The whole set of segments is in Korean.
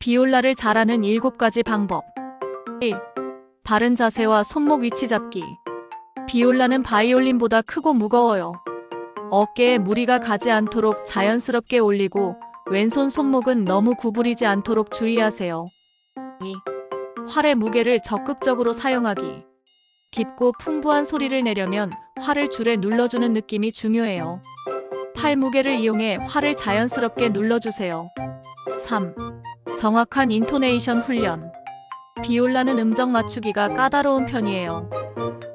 비올라를 잘하는 7가지 방법. 1. 바른 자세와 손목 위치 잡기. 비올라는 바이올린보다 크고 무거워요. 어깨에 무리가 가지 않도록 자연스럽게 올리고 왼손 손목은 너무 구부리지 않도록 주의하세요. 2. 활의 무게를 적극적으로 사용하기. 깊고 풍부한 소리를 내려면 활을 줄에 눌러주는 느낌이 중요해요. 팔 무게를 이용해 활을 자연스럽게 눌러주세요. 3. 정확한 인토네이션 훈련. 비올라는 음정 맞추기가 까다로운 편이에요.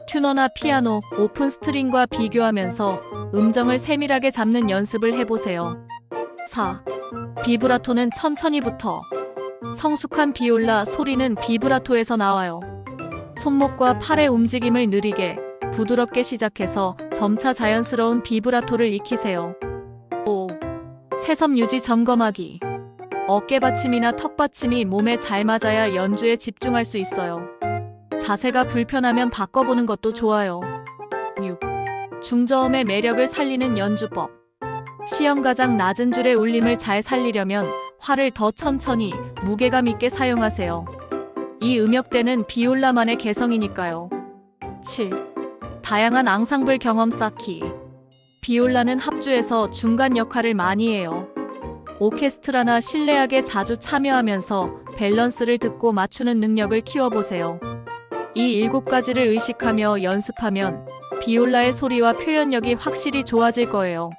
튜너나 피아노, 오픈 스트링과 비교하면서 음정을 세밀하게 잡는 연습을 해보세요. 4. 비브라토는 천천히부터. 성숙한 비올라 소리는 비브라토에서 나와요. 손목과 팔의 움직임을 느리게, 부드럽게 시작해서 점차 자연스러운 비브라토를 익히세요. 5. 새섬 유지 점검하기. 어깨 받침이나 턱 받침이 몸에 잘 맞아야 연주에 집중할 수 있어요. 자세가 불편하면 바꿔보는 것도 좋아요. 6. 중저음의 매력을 살리는 연주법. 시험 가장 낮은 줄의 울림을 잘 살리려면 활을 더 천천히 무게감 있게 사용하세요. 이 음역대는 비올라만의 개성이니까요. 7. 다양한 앙상블 경험 쌓기. 비올라는 합주에서 중간 역할을 많이 해요. 오케스트라나 실내악에 자주 참여하면서 밸런스를 듣고 맞추는 능력을 키워보세요. 이 일곱 가지를 의식하며 연습하면 비올라의 소리와 표현력이 확실히 좋아질 거예요.